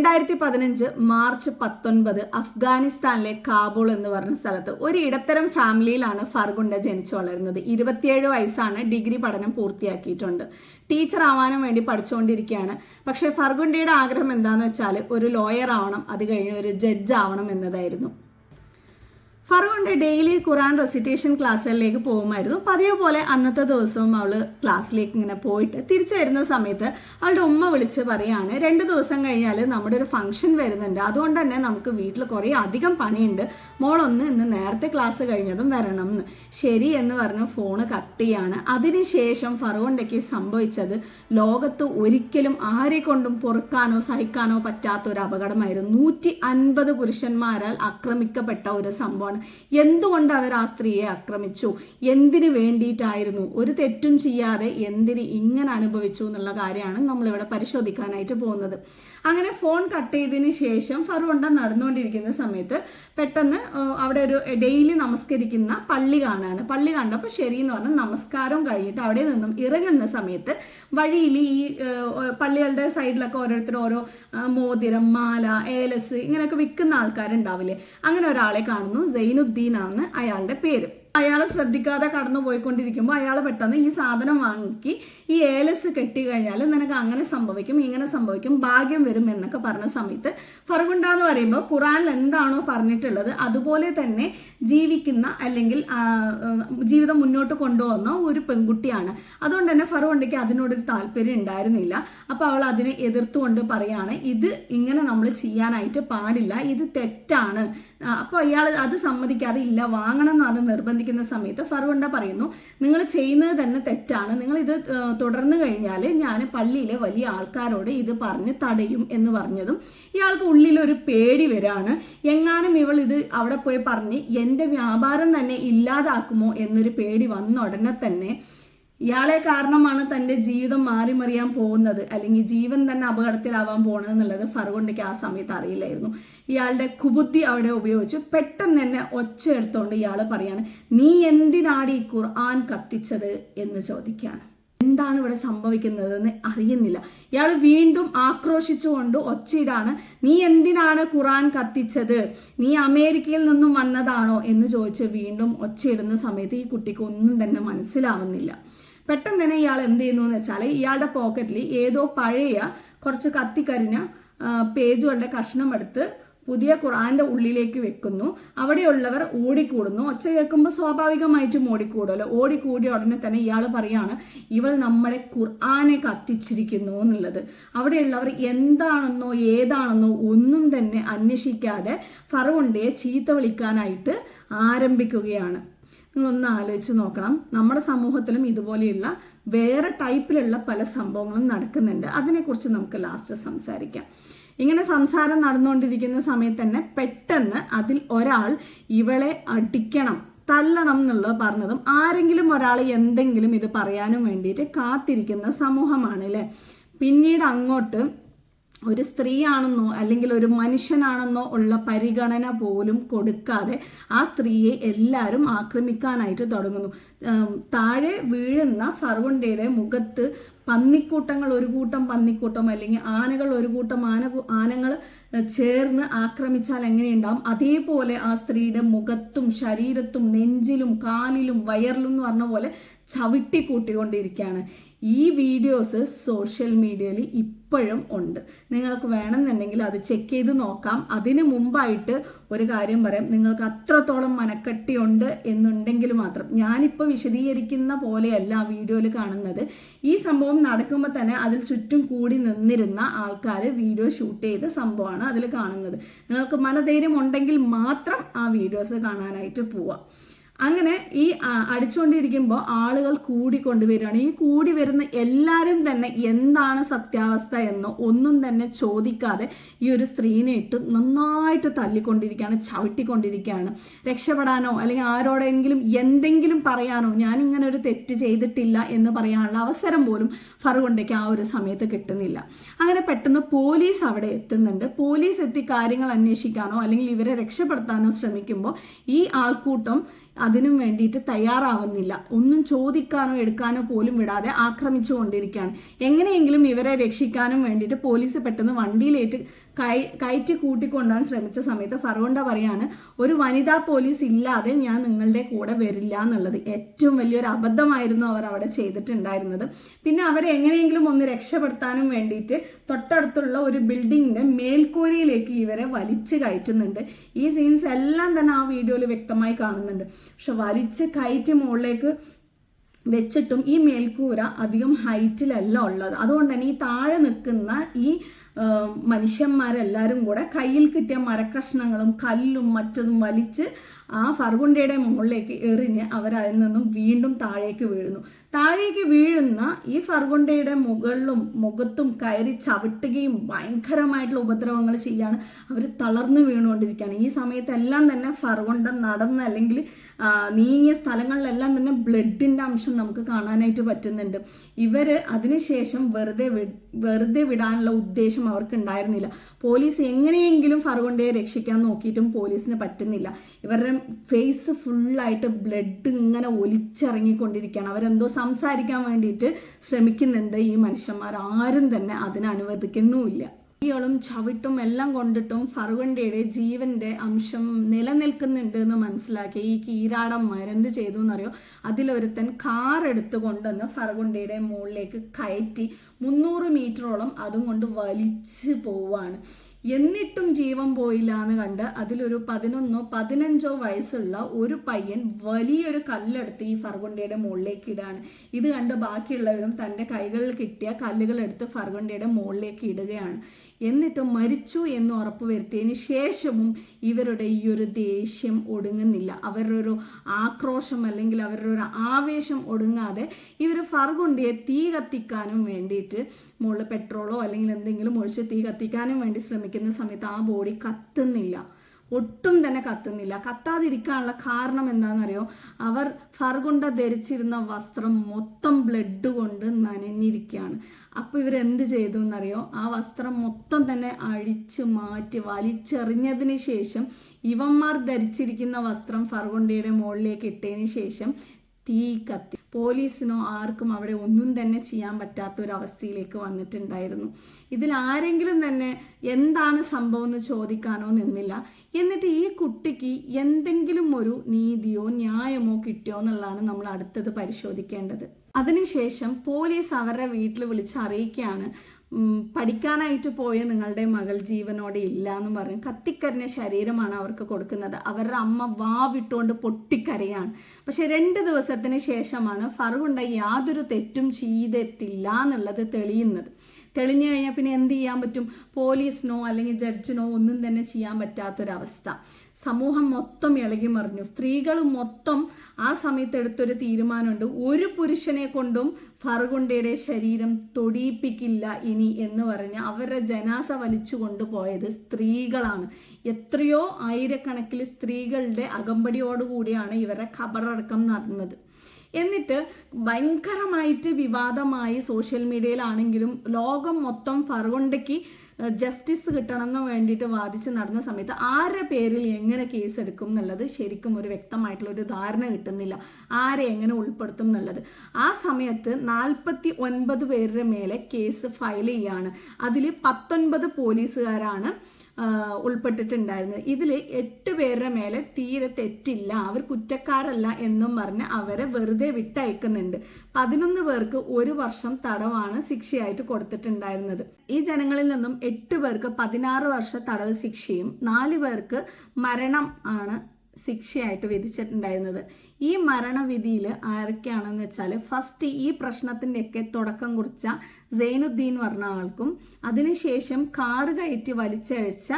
രണ്ടായിരത്തി പതിനഞ്ച് മാർച്ച് പത്തൊൻപത് അഫ്ഗാനിസ്ഥാനിലെ കാബൂൾ എന്ന് പറഞ്ഞ സ്ഥലത്ത് ഒരു ഇടത്തരം ഫാമിലിയിലാണ് ഫർഗുണ്ട ജനിച്ചു വളരുന്നത്. ഇരുപത്തിയേഴ് വയസ്സാണ് ഡിഗ്രി പഠനം പൂർത്തിയാക്കിയിട്ടുണ്ട്. ടീച്ചർ ആവാനും വേണ്ടി പഠിച്ചുകൊണ്ടിരിക്കുകയാണ്. പക്ഷേ ഫർഗുണ്ടയുടെ ആഗ്രഹം എന്താണെന്ന് വെച്ചാൽ ഒരു ലോയർ ആവണം അത് കഴിഞ്ഞ് ഒരു ജഡ്ജ് ആവണം എന്നതായിരുന്നു. ഫറുണ്ട് ഡെയിലി ഖുറാൻ റെസിറ്റേഷൻ ക്ലാസ്സുകളിലേക്ക് പോകുമായിരുന്നു. പതിവ് പോലെ അന്നത്തെ ദിവസവും അവൾ ക്ലാസ്സിലേക്ക് ഇങ്ങനെ പോയിട്ട് തിരിച്ചു വരുന്ന സമയത്ത് അവളുടെ ഉമ്മ വിളിച്ച് പറയാണ് രണ്ട് ദിവസം കഴിഞ്ഞാൽ നമ്മുടെ ഒരു ഫംഗ്ഷൻ വരുന്നുണ്ട്. അതുകൊണ്ട് തന്നെ നമുക്ക് വീട്ടിൽ കുറേ അധികം പണിയുണ്ട്. മോളൊന്ന് ഇന്ന് നേരത്തെ ക്ലാസ് കഴിഞ്ഞതും വരണം എന്ന് ശരി എന്ന് പറഞ്ഞ് ഫോണ് കട്ട് ചെയ്യാണ്. അതിനുശേഷം ഫറോണ്ടയ്ക്ക് സംഭവിച്ചത് ലോകത്ത് ഒരിക്കലും ആരെ കൊണ്ടും പൊറുക്കാനോ സഹിക്കാനോ പറ്റാത്ത ഒരു അപകടമായിരുന്നു. നൂറ്റി അൻപത് പുരുഷന്മാരാൽ ആക്രമിക്കപ്പെട്ട ഒരു സംഭവമാണ് എന്തുകൊണ്ട് അവർ ആ സ്ത്രീയെ ആക്രമിച്ചു? എന്തിനു വേണ്ടിയിട്ടായിരുന്നു? ഒരു തെറ്റും ചെയ്യാതെ എന്തിന് ഇങ്ങനെ അനുഭവിച്ചു എന്നുള്ള കാര്യമാണ് നമ്മളിവിടെ പരിശോധിക്കാനായിട്ട് പോകുന്നത്. അങ്ങനെ ഫോൺ കട്ട് ചെയ്തതിന് ശേഷം ഫറുണ്ട നടന്നുകൊണ്ടിരിക്കുന്ന സമയത്ത് പെട്ടെന്ന് അവിടെ ഒരു ഡെയിലി നമസ്കരിക്കുന്ന പള്ളി കാണാണ് പള്ളി കണ്ടപ്പോൾ ശരി എന്ന് പറഞ്ഞാൽ നമസ്കാരം കഴിഞ്ഞിട്ട് അവിടെ നിന്നും ഇറങ്ങുന്ന സമയത്ത് വഴിയിൽ ഈ പള്ളികളുടെ സൈഡിലൊക്കെ ഓരോരുത്തർ ഓരോ മോതിരം മാല ഏലസ് ഇങ്ങനെയൊക്കെ വിൽക്കുന്ന ആൾക്കാരുണ്ടാവില്ലേ? അങ്ങനെ ഒരാളെ കാണുന്നു. സൈനുദ്ദീൻ ആണ് അയാളുടെ പേര്. അയാൾ ശ്രദ്ധിക്കാതെ കടന്നു പോയിക്കൊണ്ടിരിക്കുമ്പോൾ അയാൾ പെട്ടെന്ന് ഈ സാധനം വാങ്ങി ഈ ഏലസ് കെട്ടി കഴിഞ്ഞാൽ നിനക്ക് അങ്ങനെ സംഭവിക്കും ഇങ്ങനെ സംഭവിക്കും ഭാഗ്യം വരും എന്നൊക്കെ പറഞ്ഞ സമയത്ത് ഫറുഗുണ്ട എന്ന് പറയുമ്പോൾ ഖുറാനിൽ എന്താണോ പറഞ്ഞിട്ടുള്ളത് അതുപോലെ തന്നെ ജീവിക്കുന്ന അല്ലെങ്കിൽ ജീവിതം മുന്നോട്ട് കൊണ്ടുവന്ന ഒരു പെൺകുട്ടിയാണ്. അതുകൊണ്ട് തന്നെ ഫറുഗുണ്ടയ്ക്ക് അതിനോടൊരു താല്പര്യം ഉണ്ടായിരുന്നില്ല. അപ്പോൾ അവൾ അതിനെ എതിർത്തുകൊണ്ട് പറയാണ് ഇത് ഇങ്ങനെ നമ്മൾ ചെയ്യാനായിട്ട് പാടില്ല ഇത് തെറ്റാണ്. അപ്പോൾ അയാൾ അത് സമ്മതിക്കാതെ ഇല്ല വാങ്ങണം എന്ന് പറഞ്ഞ് നിർബന്ധിക്കുന്ന സമയത്ത് ഫർവണ്ട പറയുന്നു നിങ്ങൾ ചെയ്യുന്നത് തന്നെ തെറ്റാണ്. നിങ്ങൾ ഇത് തുടർന്ന് കഴിഞ്ഞാൽ ഞാൻ പള്ളിയിലെ വലിയ ആൾക്കാരോട് ഇത് പറഞ്ഞ് തടയും എന്ന് പറഞ്ഞതും ഇയാൾക്ക് ഉള്ളിലൊരു പേടി വരാണ്. എങ്ങാനും ഇവൾ ഇത് അവിടെ പോയി പറഞ്ഞ് എന്റെ വ്യാപാരം തന്നെ ഇല്ലാതാക്കുമോ എന്നൊരു പേടി വന്ന ഉടനെ തന്നെ ഇയാളെ കാരണമാണ് തന്റെ ജീവിതം മാറി മറിയാൻ പോകുന്നത്. അല്ലെങ്കിൽ ജീവൻ തന്നെ അപകടത്തിലാവാൻ പോകണത് എന്നുള്ളത് ഫറുകൊണ്ടയ്ക്ക് ആ സമയത്ത് അറിയില്ലായിരുന്നു. ഇയാളുടെ കുബുദ്ധി അവിടെ ഉപയോഗിച്ച്. പെട്ടെന്ന് തന്നെ ഒച്ച എടുത്തോണ്ട് ഇയാൾ പറയാണ് നീ എന്തിനാണ് ഈ ഖുർആൻ കത്തിച്ചത്? എന്ന് ചോദിക്കുകയാണ്. എന്താണ് ഇവിടെ സംഭവിക്കുന്നതെന്ന് അറിയുന്നില്ല. ഇയാൾ വീണ്ടും ആക്രോശിച്ചുകൊണ്ട് ഒച്ചയിടാണ് നീ എന്തിനാണ് ഖുറാൻ കത്തിച്ചത്? നീ അമേരിക്കയിൽ നിന്നും വന്നതാണോ? എന്ന് ചോദിച്ച് വീണ്ടും ഒച്ചയിടുന്ന സമയത്ത് ഈ കുട്ടിക്ക് ഒന്നും തന്നെ മനസ്സിലാവുന്നില്ല. പെട്ടെന്ന് തന്നെ ഇയാൾ എന്ത് ചെയ്യുന്നു എന്ന് വെച്ചാൽ ഇയാളുടെ പോക്കറ്റിൽ ഏതോ പഴയ കുറച്ച് കത്തിക്കരിഞ്ഞ പേജുകളുടെ കഷ്ണം എടുത്ത് പുതിയ ഖുറാന്റെ ഉള്ളിലേക്ക് വെക്കുന്നു. അവിടെയുള്ളവർ ഓടിക്കൂടുന്നു. ഒച്ച കേൾക്കുമ്പോൾ സ്വാഭാവികമായിട്ടും ഓടിക്കൂടുമല്ലോ. ഓടിക്കൂടിയ ഉടനെ തന്നെ ഇയാൾ പറയാണ് ഇവൾ നമ്മുടെ ഖുർആാനെ കത്തിച്ചിരിക്കുന്നു എന്നുള്ളത്. അവിടെയുള്ളവർ എന്താണെന്നോ ഏതാണെന്നോ ഒന്നും തന്നെ അന്വേഷിക്കാതെ ഫറുണ്ടയെ ചീത്ത വിളിക്കാനായിട്ട് ആരംഭിക്കുകയാണ്. നിങ്ങളൊന്ന് ആലോചിച്ച് നോക്കണം. നമ്മുടെ സമൂഹത്തിലും ഇതുപോലെയുള്ള വേറെ ടൈപ്പിലുള്ള പല സംഭവങ്ങളും നടക്കുന്നുണ്ട്. അതിനെക്കുറിച്ച് നമുക്ക് ലാസ്റ്റ് സംസാരിക്കാം. ഇങ്ങനെ സംസാരം നടന്നുകൊണ്ടിരിക്കുന്ന സമയത്ത് തന്നെ പെട്ടെന്ന് അതിൽ ഒരാൾ ഇവളെ അടിക്കണം തല്ലണം എന്നുള്ളത് പറഞ്ഞതും ആരെങ്കിലും ഒരാൾ എന്തെങ്കിലും ഇത് പറയാനും വേണ്ടിയിട്ട് കാത്തിരിക്കുന്ന സമൂഹമാണ് അല്ലേ പിന്നീട് അങ്ങോട്ട് ഒരു സ്ത്രീയാണെന്നോ അല്ലെങ്കിൽ ഒരു മനുഷ്യനാണെന്നോ ഉള്ള പരിഗണന പോലും കൊടുക്കാതെ ആ സ്ത്രീയെ എല്ലാവരും ആക്രമിക്കാനായിട്ട് തുടങ്ങുന്നു. താഴെ വീഴുന്ന ഫർവുണ്ടയുടെ മുഖത്ത് പന്നിക്കൂട്ടങ്ങൾ ഒരു കൂട്ടം പന്നിക്കൂട്ടം അല്ലെങ്കിൽ ആനകൾ ഒരു കൂട്ടം ആന ആനകൾ ചേർന്ന് ആക്രമിച്ചാൽ എങ്ങനെയുണ്ടാവും? അതേപോലെ ആ സ്ത്രീയുടെ മുഖത്തും ശരീരത്തും നെഞ്ചിലും കാലിലും വയറിലും എന്ന് പറഞ്ഞ പോലെ ചവിട്ടി കൂട്ടിക്കൊണ്ടിരിക്കുകയാണ് ഈ വീഡിയോസ് സോഷ്യൽ മീഡിയയിൽ ഇപ്പോഴും ഉണ്ട്. നിങ്ങൾക്ക് വേണമെന്നുണ്ടെങ്കിൽ അത് ചെക്ക് ചെയ്ത് നോക്കാം. അതിന് മുമ്പായിട്ട് ഒരു കാര്യം പറയാം. നിങ്ങൾക്ക് അത്രത്തോളം മനക്കട്ടിയുണ്ട് എന്നുണ്ടെങ്കിൽ മാത്രം ഞാനിപ്പോൾ വിശദീകരിക്കുന്ന പോലെയല്ല ആ വീഡിയോയിൽ കാണുന്നത്. ഈ സംഭവം നടക്കുമ്പോൾ തന്നെ അതിൽ ചുറ്റും കൂടി നിന്നിരുന്ന ആൾക്കാർ വീഡിയോ ഷൂട്ട് ചെയ്ത സംഭവമാണ് അതിൽ കാണുന്നത്. നിങ്ങൾക്ക് മനധൈര്യം ഉണ്ടെങ്കിൽ മാത്രം ആ വീഡിയോസ് കാണാനായിട്ട് പോവാം. അങ്ങനെ ഈ അടിച്ചുകൊണ്ടിരിക്കുമ്പോൾ ആളുകൾ കൂടിക്കൊണ്ടുവരികയാണ്. ഈ കൂടി വരുന്ന എല്ലാവരും തന്നെ എന്താണ് സത്യാവസ്ഥ എന്ന് ഒന്നും തന്നെ ചോദിക്കാതെ ഈ ഒരു സ്ത്രീനെ ഇട്ട് നന്നായിട്ട് തല്ലിക്കൊണ്ടിരിക്കുകയാണ് ചവിട്ടിക്കൊണ്ടിരിക്കുകയാണ്. രക്ഷപ്പെടാനോ അല്ലെങ്കിൽ ആരോടെങ്കിലും എന്തെങ്കിലും പറയാനോ ഞാൻ ഇങ്ങനെ ഒരു തെറ്റ് ചെയ്തിട്ടില്ല എന്ന് പറയാനുള്ള അവസരം പോലും ഫറുകൊണ്ടേക്ക് ആ ഒരു സമയത്ത് കിട്ടുന്നില്ല. അങ്ങനെ പെട്ടെന്ന് പോലീസ് അവിടെ എത്തുന്നുണ്ട്. പോലീസ് എത്തി കാര്യങ്ങൾ അന്വേഷിക്കാനോ അല്ലെങ്കിൽ ഇവരെ രക്ഷപ്പെടുത്താനോ ശ്രമിക്കുമ്പോൾ ഈ ആൾക്കൂട്ടം അതിനും വേണ്ടിയിട്ട് തയ്യാറാവുന്നില്ല. ഒന്നും ചോദിക്കാനോ എടുക്കാനോ പോലും വിടാതെ ആക്രമിച്ചു കൊണ്ടിരിക്കുകയാണ് എങ്ങനെയെങ്കിലും ഇവരെ രക്ഷിക്കാനും വേണ്ടിയിട്ട് പോലീസ് പെട്ടെന്ന് വണ്ടിയിലേറ്റ് കൈ കയറ്റി കൂട്ടിക്കൊണ്ടുപോകാൻ ശ്രമിച്ച സമയത്ത് ഫറോണ്ട പറയാണ് ഒരു വനിതാ പോലീസ് ഇല്ലാതെ ഞാൻ നിങ്ങളുടെ കൂടെ വരില്ല എന്നുള്ളത്. ഏറ്റവും വലിയൊരു അബദ്ധമായിരുന്നു അവർ അവിടെ ചെയ്തിട്ടുണ്ടായിരുന്നത്. പിന്നെ അവരെ എങ്ങനെയെങ്കിലും ഒന്ന് രക്ഷപ്പെടുത്താനും വേണ്ടിയിട്ട് തൊട്ടടുത്തുള്ള ഒരു ബിൽഡിങ്ങിന്റെ മേൽക്കൂരയിലേക്ക് ഇവരെ വലിച്ചു കയറ്റുന്നുണ്ട്. ഈ സീൻസ് എല്ലാം തന്നെ ആ വീഡിയോയിൽ വ്യക്തമായി കാണുന്നുണ്ട്. പക്ഷെ വലിച്ച് കയറ്റി മുകളിലേക്ക് വെച്ചിട്ടും ഈ മേൽക്കൂര അധികം ഹൈറ്റിലല്ല ഉള്ളത്. അതുകൊണ്ട് തന്നെ ഈ താഴെ നിൽക്കുന്ന ഈ മനുഷ്യന്മാരെല്ലാവരും കൂടെ കയ്യിൽ കിട്ടിയ മരക്കഷ്ണങ്ങളും കല്ലും മറ്റതും വലിച്ച് ആ ഫർഗുണ്ടയുടെ മുകളിലേക്ക് എറിഞ്ഞ് അവരതിൽ നിന്നും വീണ്ടും താഴേക്ക് വീഴുന്നു. താഴേക്ക് വീഴുന്ന ഈ ഫർഗുണ്ടയുടെ മുകളിലും മുഖത്തും കയറി ചവിട്ടുകയും ഭയങ്കരമായിട്ടുള്ള ഉപദ്രവങ്ങൾ ചെയ്യാണ്. അവർ തളർന്നു വീണുകൊണ്ടിരിക്കുകയാണ്. ഈ സമയത്തെല്ലാം തന്നെ ഫർഗുണ്ട നടന്ന് അല്ലെങ്കിൽ നീങ്ങിയ സ്ഥലങ്ങളിലെല്ലാം തന്നെ ബ്ലഡിന്റെ അംശം നമുക്ക് കാണാനായിട്ട് പറ്റുന്നുണ്ട്. ഇവർ അതിനുശേഷം വെറുതെ വെറുതെ വിടാനുള്ള ഉദ്ദേശം അവർക്ക് ഉണ്ടായിരുന്നില്ല. പോലീസ് എങ്ങനെയെങ്കിലും ഫർഗുണ്ടയെ രക്ഷിക്കാൻ നോക്കിയിട്ടും പോലീസിന് പറ്റുന്നില്ല. ഇവരുടെ ഫേസ് ഫുള്ളായിട്ട് ബ്ലഡ് ഇങ്ങനെ ഒലിച്ചിറങ്ങിക്കൊണ്ടിരിക്കുകയാണ്. അവരെന്തോ സംസാരിക്കാൻ വേണ്ടിയിട്ട് ശ്രമിക്കുന്നുണ്ട് ഈ മനുഷ്യന്മാർ. ആരും തന്നെ അതിന് അനുവദിക്കുന്നുമില്ല ും. ചവിട്ടും എല്ലാം കൊണ്ടിട്ടും ഫർഗുണ്ടയുടെ ജീവന്റെ അംശം നിലനിൽക്കുന്നുണ്ട് എന്ന് മനസ്സിലാക്കി. ഈ കീരാടന്മാർ എന്ത് ചെയ്തു എന്നറിയോ? അതിലൊരുത്തൻ കാർ എടുത്തു കൊണ്ടുവന്ന് ഫർഗുണ്ടയുടെ മുകളിലേക്ക് കയറ്റി മുന്നൂറ് മീറ്ററോളം അതും കൊണ്ട് വലിച്ച് പോവാണ്. എന്നിട്ടും ജീവൻ പോയില്ല എന്ന് കണ്ട് അതിലൊരു പതിനൊന്നോ പതിനഞ്ചോ വയസ്സുള്ള ഒരു പയ്യൻ വലിയൊരു കല്ലെടുത്ത് ഈ ഫർഗുണ്ടയുടെ മുകളിലേക്ക് ഇടാണ്. ഇത് കണ്ട് ബാക്കിയുള്ളവരും തന്റെ കൈകളിൽ കിട്ടിയ കല്ലുകൾ എടുത്ത് ഫർഗുണ്ടയുടെ മുകളിലേക്ക് ഇടുകയാണ്. എന്നിട്ട് മരിച്ചു എന്ന് ഉറപ്പ് വരുത്തിയതിന് ശേഷവും ഇവരുടെ ഈ ഒരു ദേഷ്യം ഒടുങ്ങുന്നില്ല. അവരുടെ ഒരു ആക്രോശം അല്ലെങ്കിൽ അവരുടെ ഒരു ആവേശം ഒടുങ്ങാതെ ഇവർ ഫർഗുണ്ടിയെ തീ കത്തിക്കാനും വേണ്ടിയിട്ട് മുകളിൽ പെട്രോളോ അല്ലെങ്കിൽ എന്തെങ്കിലും ഒഴിച്ച് തീ കത്തിക്കാനും വേണ്ടി ശ്രമിക്കുന്ന സമയത്ത് ആ ബോഡി കത്തുന്നില്ല. ഒട്ടും തന്നെ കത്തുന്നില്ല. കത്താതിരിക്കാനുള്ള കാരണം എന്താണെന്നറിയോ? അവർ ഫർഗുണ്ട ധരിച്ചിരുന്ന വസ്ത്രം മൊത്തം ബ്ലഡ് കൊണ്ട് നനഞ്ഞിരിക്കുകയാണ്. അപ്പോൾ ഇവരെന്ത് ചെയ്തു എന്നറിയോ ആ വസ്ത്രം മൊത്തം തന്നെ അഴിച്ച് മാറ്റി വലിച്ചെറിഞ്ഞതിന് ശേഷം ഇവന്മാർ ധരിച്ചിരിക്കുന്ന വസ്ത്രം ഫർഗുണ്ടയുടെ മുകളിലേക്ക് ഇട്ടതിന് ശേഷം തീ കത്തി. പോലീസിനോ ആർക്കും അവിടെ ഒന്നും തന്നെ ചെയ്യാൻ പറ്റാത്ത ഒരു അവസ്ഥയിലേക്ക് വന്നിട്ടുണ്ടായിരുന്നു. ഇതിൽ ആരെങ്കിലും തന്നെ എന്താണ് സംഭവം എന്ന് ചോദിക്കാനോ നിന്നില്ല. എന്നിട്ട് ഈ കുട്ടിക്ക് എന്തെങ്കിലും ഒരു നീതിയോ ന്യായമോ കിട്ടിയോ എന്നുള്ളതാണ് നമ്മൾ അടുത്തത് പരിശോധിക്കേണ്ടത്. അതിനുശേഷം പോലീസ് അവരുടെ വീട്ടിൽ വിളിച്ച് അറിയിക്കുകയാണ് പഠിക്കാനായിട്ട് പോയ നിങ്ങളുടെ മകൾ ജീവനോടെ ഇല്ല എന്ന് പറഞ്ഞ്. കത്തിക്കരിഞ്ഞ ശരീരമാണ് അവർക്ക് കൊടുക്കുന്നത്. അവരുടെ അമ്മ വാവിട്ടുകൊണ്ട് പൊട്ടിക്കരയാണ്. പക്ഷെ രണ്ട് ദിവസത്തിന് ശേഷമാണ് ഫറുണ്ട യാതൊരു തെറ്റും ചെയ്തിട്ടില്ല എന്നുള്ളത് തെളിയുന്നത്. തെളിഞ്ഞു കഴിഞ്ഞാൽ പിന്നെ എന്ത് ചെയ്യാൻ പറ്റും? പോലീസിനോ അല്ലെങ്കിൽ ജഡ്ജിനോ ഒന്നും തന്നെ ചെയ്യാൻ പറ്റാത്തൊരവസ്ഥ. സമൂഹം മൊത്തം ഇളകി മറിഞ്ഞു. സ്ത്രീകൾ മൊത്തം ആ സമയത്ത് എടുത്തൊരു തീരുമാനമുണ്ട്. ഒരു പുരുഷനെ കൊണ്ടും ഫറുഗുണ്ടയുടെ ശരീരം തൊടിയിപ്പിക്കില്ല ഇനി എന്ന് പറഞ്ഞ് അവരുടെ ജനാസ വലിച്ചു കൊണ്ടുപോയത് സ്ത്രീകളാണ്. എത്രയോ ആയിരക്കണക്കിൽ സ്ത്രീകളുടെ അകമ്പടിയോടുകൂടിയാണ് ഇവരുടെ ഖബറടക്കം നടന്നത്. എന്നിട്ട് ഭയങ്കരമായിട്ട് വിവാദമായി സോഷ്യൽ മീഡിയയിലാണെങ്കിലും ലോകം മൊത്തം ഫറുകൊണ്ടയ്ക്ക് ജസ്റ്റിസ് കിട്ടണമെന്ന് വേണ്ടിയിട്ട് വാദിച്ച് നടന്ന സമയത്ത് ആരുടെ പേരിൽ എങ്ങനെ കേസ് എടുക്കും എന്നുള്ളത് ശരിക്കും ഒരു വ്യക്തമായിട്ടുള്ള ഒരു ധാരണ കിട്ടുന്നില്ല. ആരെ എങ്ങനെ ഉൾപ്പെടുത്തും എന്നുള്ളത്. ആ സമയത്ത് നാൽപ്പത്തി ഒൻപത് പേരുടെ മേലെ കേസ് ഫയൽ ചെയ്യാണ്. അതിൽ പത്തൊൻപത് പോലീസുകാരാണ് ഉൾപ്പെട്ടിട്ടുണ്ടായിരുന്നത് ഇതിൽ എട്ട് പേരുടെ മേലെ തീരെ തെറ്റില്ല. അവർ കുറ്റക്കാരല്ല എന്നും പറഞ്ഞ് അവരെ വെറുതെ വിട്ടയക്കുന്നുണ്ട്. പതിനൊന്ന് പേർക്ക് ഒരു വർഷം തടവാണ് ശിക്ഷയായിട്ട് കൊടുത്തിട്ടുണ്ടായിരുന്നത്. ഈ ജനങ്ങളിൽ നിന്നും എട്ട് പേർക്ക് പതിനാറ് വർഷ തടവ് ശിക്ഷയും നാല് പേർക്ക് മരണം ആണ് ശിക്ഷയായിട്ട് വിധിച്ചിട്ടുണ്ടായിരുന്നത്. ഈ മരണവിധിയിൽ ആരൊക്കെയാണെന്ന് വെച്ചാൽ ഫസ്റ്റ് ഈ പ്രശ്നത്തിന്റെയൊക്കെ തുടക്കം കുറിച്ച സൈനുദ്ദീൻ പറഞ്ഞ ആൾക്കും അതിനുശേഷം കാറ് കയറ്റി വലിച്ചഴിച്ച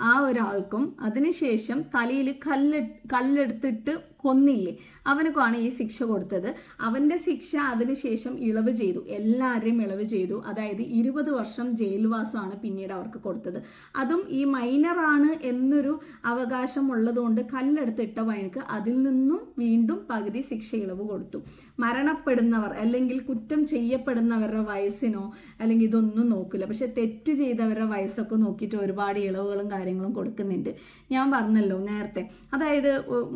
ആ ഒരാൾക്കും അതിനുശേഷം തലയിൽ കല്ല് കല്ലെടുത്തിട്ട് കൊന്നില്ലേ? അവനക്കാണ് ഈ ശിക്ഷ കൊടുത്തത്. അവന്റെ ശിക്ഷ അതിനുശേഷം ഇളവ് ചെയ്തു. എല്ലാവരെയും ഇളവ് ചെയ്തു. അതായത് ഇരുപത് വർഷം ജയിൽവാസമാണ് പിന്നീട് അവർക്ക് കൊടുത്തത്. അതും ഈ മൈനറാണ് എന്നൊരു അവകാശം ഉള്ളതുകൊണ്ട് കല്ലെടുത്തിട്ട വയനക്ക് അതിൽ നിന്നും വീണ്ടും പകുതി ശിക്ഷ ഇളവ് കൊടുത്തു. മരണപ്പെടുന്നവർ അല്ലെങ്കിൽ കുറ്റം ചെയ്യപ്പെടുന്നവരുടെ വയസ്സിനോ അല്ലെങ്കിൽ ഇതൊന്നും നോക്കില്ല. പക്ഷെ തെറ്റ് ചെയ്തവരുടെ വയസ്സൊക്കെ നോക്കിയിട്ട് ഒരുപാട് ഇളവുകളും കാര്യങ്ങളും കൊടുക്കുന്നുണ്ട്. ഞാൻ പറഞ്ഞല്ലോ നേരത്തെ. അതായത്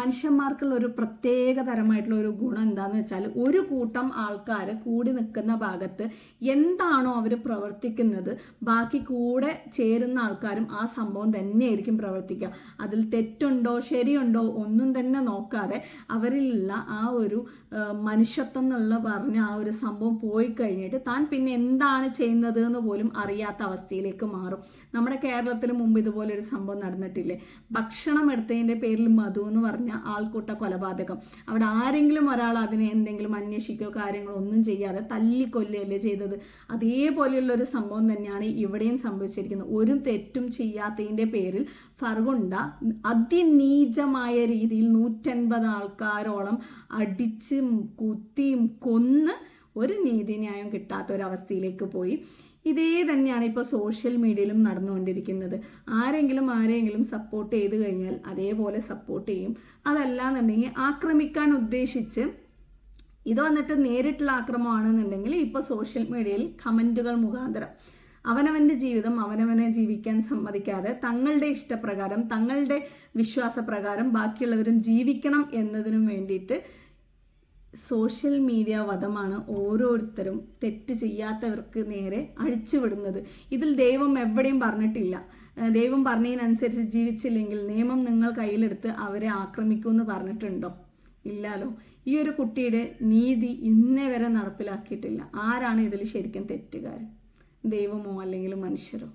മനുഷ്യന്മാർക്കുള്ള ഒരു പ്രത്യേക തരമായിട്ടുള്ള ഒരു ഗുണം എന്താണെന്ന് വെച്ചാൽ ഒരു കൂട്ടം ആൾക്കാർ കൂടി നിൽക്കുന്ന ഭാഗത്ത് എന്താണോ അവർ പ്രവർത്തിക്കുന്നത് ബാക്കി കൂടെ ചേരുന്ന ആൾക്കാരും ആ സംഭവം തന്നെയായിരിക്കും പ്രവർത്തിക്കുക. അതിൽ തെറ്റുണ്ടോ ശരിയുണ്ടോ ഒന്നും തന്നെ നോക്കാതെ അവരിലുള്ള ആ ഒരു മനുഷ്യത്വം എന്നുള്ള പറഞ്ഞ ആ ഒരു സംഭവം പോയി കഴിഞ്ഞിട്ട് താൻ പിന്നെ എന്താണ് ചെയ്യുന്നത് എന്ന് പോലും അറിയാത്ത അവസ്ഥയിലേക്ക് മാറും. നമ്മുടെ കേരളത്തിൽ മുമ്പ് ഇതുപോലെ ഒരു സംഭവം നടന്നിട്ടില്ലേ? ഭക്ഷണം എടുത്തതിന്റെ പേരിൽ മധു എന്ന് പറഞ്ഞ ആൾക്കൂട്ട കൊലപാതകം. അവിടെ ആരെങ്കിലും ഒരാൾ അതിനെ എന്തെങ്കിലും അന്വേഷിക്കുകയോ കാര്യങ്ങളോ ഒന്നും ചെയ്യാതെ തല്ലിക്കൊല്ലുകയല്ലേ ചെയ്തത്. അതേപോലെയുള്ള ഒരു സംഭവം തന്നെയാണ് ഇവിടെയും സംഭവിച്ചിരിക്കുന്നത്. ഒരു തെറ്റും ചെയ്യാത്തതിന്റെ പേരിൽ ഫർഗുണ്ട അതിനീചമായ രീതിയിൽ നൂറ്റൻപത് ആൾക്കാരോളം അടിച്ചും കുത്തിയും കൊന്ന് ഒരു നീതിന്യായം കിട്ടാത്ത ഒരവസ്ഥയിലേക്ക് പോയി. ഇതേ തന്നെയാണ് ഇപ്പോൾ സോഷ്യൽ മീഡിയയിലും നടന്നുകൊണ്ടിരിക്കുന്നത്. ആരെങ്കിലും ആരെങ്കിലും സപ്പോർട്ട് ചെയ്ത് കഴിഞ്ഞാൽ അതേപോലെ സപ്പോർട്ട് ചെയ്യും. അതല്ലാന്നുണ്ടെങ്കിൽ ആക്രമിക്കാൻ ഉദ്ദേശിച്ച് ഇത് വന്നിട്ട് നേരിട്ടുള്ള ആക്രമമാണെന്നുണ്ടെങ്കിൽ ഇപ്പോൾ സോഷ്യൽ മീഡിയയിൽ കമന്റുകൾ മുഖാന്തരം. അവനവന്റെ ജീവിതം അവനവനെ ജീവിക്കാൻ സമ്മതിക്കാതെ തങ്ങളുടെ ഇഷ്ടപ്രകാരം തങ്ങളുടെ വിശ്വാസപ്രകാരം ബാക്കിയുള്ളവരും ജീവിക്കണം എന്നതിനും വേണ്ടിയിട്ട് സോഷ്യൽ മീഡിയ വധമാണ് ഓരോരുത്തരും തെറ്റ് ചെയ്യാത്തവർക്ക് നേരെ അഴിച്ചുവിടുന്നത് ഇതിൽ ദൈവം എവിടെയും പറഞ്ഞിട്ടില്ല. ദൈവം പറഞ്ഞതിനനുസരിച്ച് ജീവിച്ചില്ലെങ്കിൽ നിയമം നിങ്ങൾ കയ്യിലെടുത്ത് അവരെ ആക്രമിക്കുമെന്ന് പറഞ്ഞിട്ടുണ്ടോ? ഇല്ലാലോ. ഈ ഒരു കുട്ടിയുടെ നീതി ഇന്നേ വരെ നടപ്പിലാക്കിയിട്ടില്ല. ആരാണ് ഇതിൽ ശരിക്കും തെറ്റുകാരൻ ദൈവമോ അല്ലെങ്കിൽ മനുഷ്യരോ?